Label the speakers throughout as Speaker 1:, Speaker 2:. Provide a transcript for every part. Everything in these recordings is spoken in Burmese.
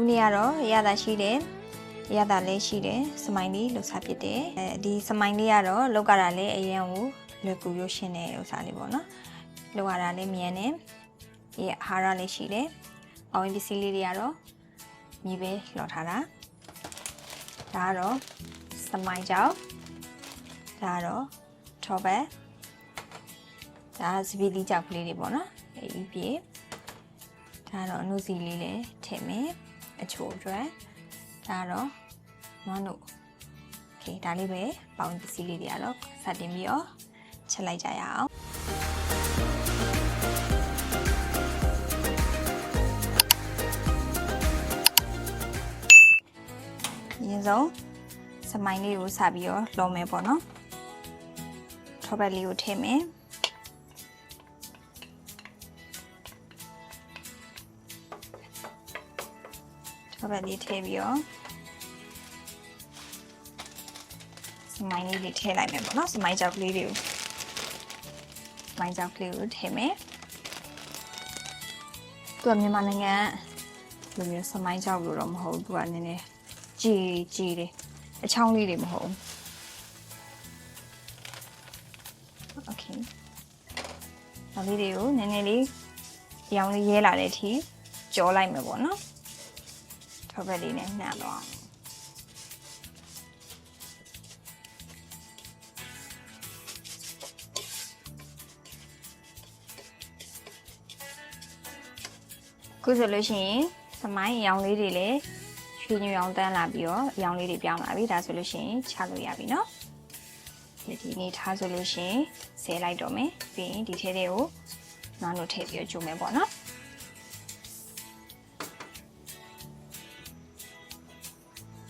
Speaker 1: ခုနေ့ကတော့ရတာရှိတယ်ရတာလည်းရှိတယ်စမိုင်းလေးလှူစားဖြစ်တယ်အဲဒီစမိုင်းလေးကတော့လောက်ကတာလည်းအရင်ကိုလွယ်ကူရုပ်ရှင်တဲ့ဥစားလေးပေါ့နော်လောက်ရတာလည်းမြန်တယ်ဒီအာဟာရလည်းရှိတယ်အဝင်ပစ္စည်းလေးတွေကတော့မြေပဲလှော်ထားတာဒါကတော့စမိုင်းကြောက်ဒါကတော့ထောဘက်ဒါစပီလီကြောက်ကလေးတွေပေါ့နော်အဲဒီပြေဒါကတော့အနုစီလေးလည်းထည့်မယ် အချိုအတွက်ဒါကတော့နွားနုโอเคဒါလေးပဲပေါင်းပစ္စည်းလေးတွေကတော့စတင်ပြီးတော့ချက်လိုက်ကြရအောင်အရင်ဆုံးစမိုင်းလေးကိုစပြီးတော့လောမယ်ပေါ့နော်ထောဘက်လေးကိုထည့်မယ် ထောဘက်လေးထည့်ပြီးတော့စမိုင်းလေးတွေထည့်လိုက်မယ်ပေါ့နော်စမိုင်းကြောက်ကလေးတွေကိုစမိုင်းကြောက်ကလေးကိုထည့်မယ်သူကမြန်မာနိုင်ငံလိုမျိုးစမိုင်းကြောက်လို့တော့မဟုတ်ဘူးသူကနည်းနည်းကြည်ကြည်တယ်အချောင်းလေးတွေမဟုတ်ဘူး โอเคဒါလေးတွေကိုနည်းနည်းလေးရောင်လေးရဲလာတဲ့အထိကြောလိုက်မယ်ပေါ့နော် ထောက်ဘက်လေးနဲ့နှံ့တော့အောင်ခုဆိုလို့ရှိရင်သမိုင်းရောင်လေးတွေလည်းရွှေညူရောင်တန်းလာပြီးတော့ရောင်လေးတွေပြောင်းလာပြီဒါဆိုလို့ရှိရင်ချလို့ရပြီเนาะ ဒီဒီနေ့ထားဆိုလို့ရှရင်ဆဲလိုက်တော့မယ်ပြီးရင်ဒီထဲတွေကိုနွားလို့ထည့်ပြီးတော့ကျုံမယ်ပေါ့နော်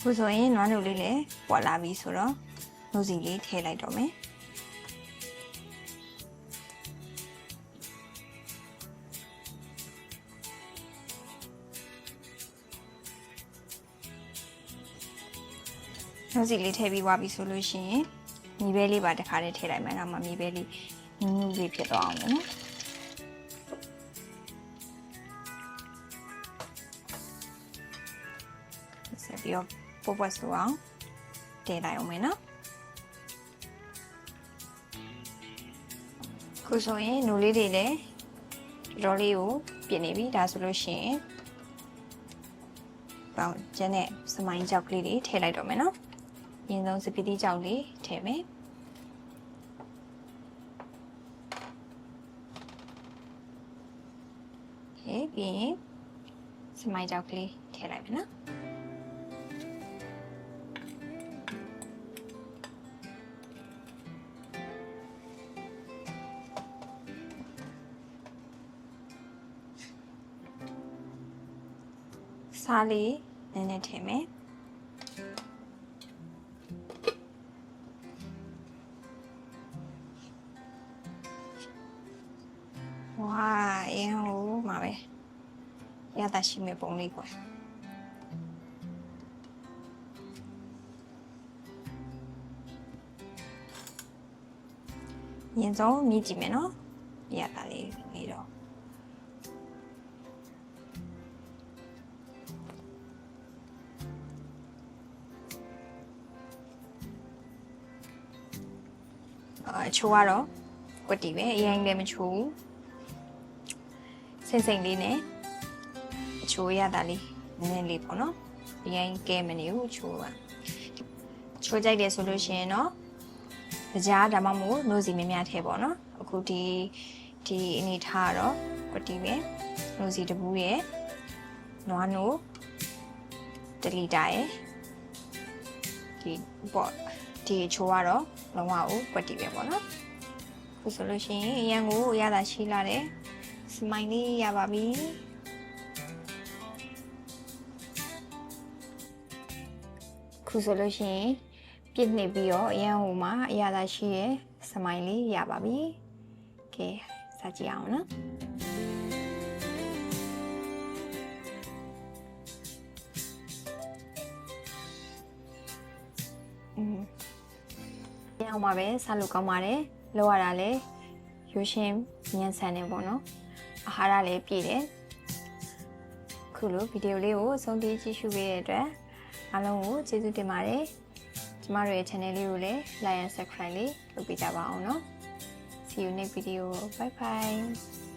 Speaker 1: ခုဆိုရင်နွားလို့လေးလည်းပေါ်လာပြီဆိုတော့နှုတ်စီလေးထည့်လိုက်တော့မယ်နှုတ်စီလေးထည့်ပြီးွားပြီဆိုလို့ရှိရင်မြေပဲလေးပါတစ်ခါတည်းထည့်လိုက်မယ်။နောက်မှမြေပဲလေးနူးနူးလေးဖြစ်သွားအောင်လို့နော်။ဆက်ပြီးတော့ ပွက်ပွက်ဆိုအောင်တည်လိုက်အောင်မယ်နော်ခုဆိုရင်နူလေးတွေလည်းတော်တော်လေးကိုပြင်နေပြီဒါဆိုလို့ရှိရင်ပေါင်းကျန်တဲ့စမိုင်းကြောက်ကလေးတွေထည့်လိုက်တော့မယ်နော်ရင်းဆုံးစပီတီကြောက်လေးထည့်မယ်ဟဲ့ပြီးရင်စမိုင်းကြောက်ကလေးထည့်လိုက်မယ်နော် စားလေးနည်းနည်းထည့်မယ်ဝါအင်းဟိုမှာပဲရတာရှိမဲ့ပုံလေးကွယ်ရင်ဆုံးမြည်ကြည့်မယ်နော်ရတာလေးနေတော့ အချိုးကတော့ကွက်တီပဲအရင်လည်းမချိုးဘူးစိမ့်စိမ့်လေးနဲ့အချိုးရတာလေးနည်းနည်းလေးပေါ့နော်အရင်ကဲမနေဘူးအချိုးကချိုးကြိုက်တယ်ဆိုလို့ရှိရင်တော့ကြားဒါမှမဟုတ်နိုးစီမင်းများထဲပေါ့နော်အခုဒီဒီအနေထားကတော့ကွတီပဲနိုးစီတပူးရဲ့နွားနိုးတလီတာရဲ့ဒီပေါ့ ဒီအချိုးကတော့လုံးဝကိုကွတီပဲပေါ့နော်ခုဆိုလို့ရှိရင်အရန်ကိုရတာရှိလာတယ်စမိုင်းလေးရပါပြီခုဆိုလို့ရှိရင်ပြည့်နေပြီးတော့အရန်ဟိုမှာအရသာရှိရဲ့စမိုင်းလေးရပါပြီကဲစကြည့်အောင်နော် အောင်ပါပဲဆက်လို့ကောင်းပါတယ်လောက်ရတာလဲရိုးရှင်းညံဆန်နေပေါ့နော်အာဟာရလည်းပြည့်တယ်ခခုလိုဗီဒီယိုလေးကိုအဆုံးထိကြည့်ရှုပေးတဲ့အတွက်အားလုံးကိုကျေးဇူးတင်ပါတယ်ကျမတို့ရဲ့ channel လေးကိုလည်း like and subscribe လေးလုပ်ပေးကြပါအောင်နော် see you next video bye bye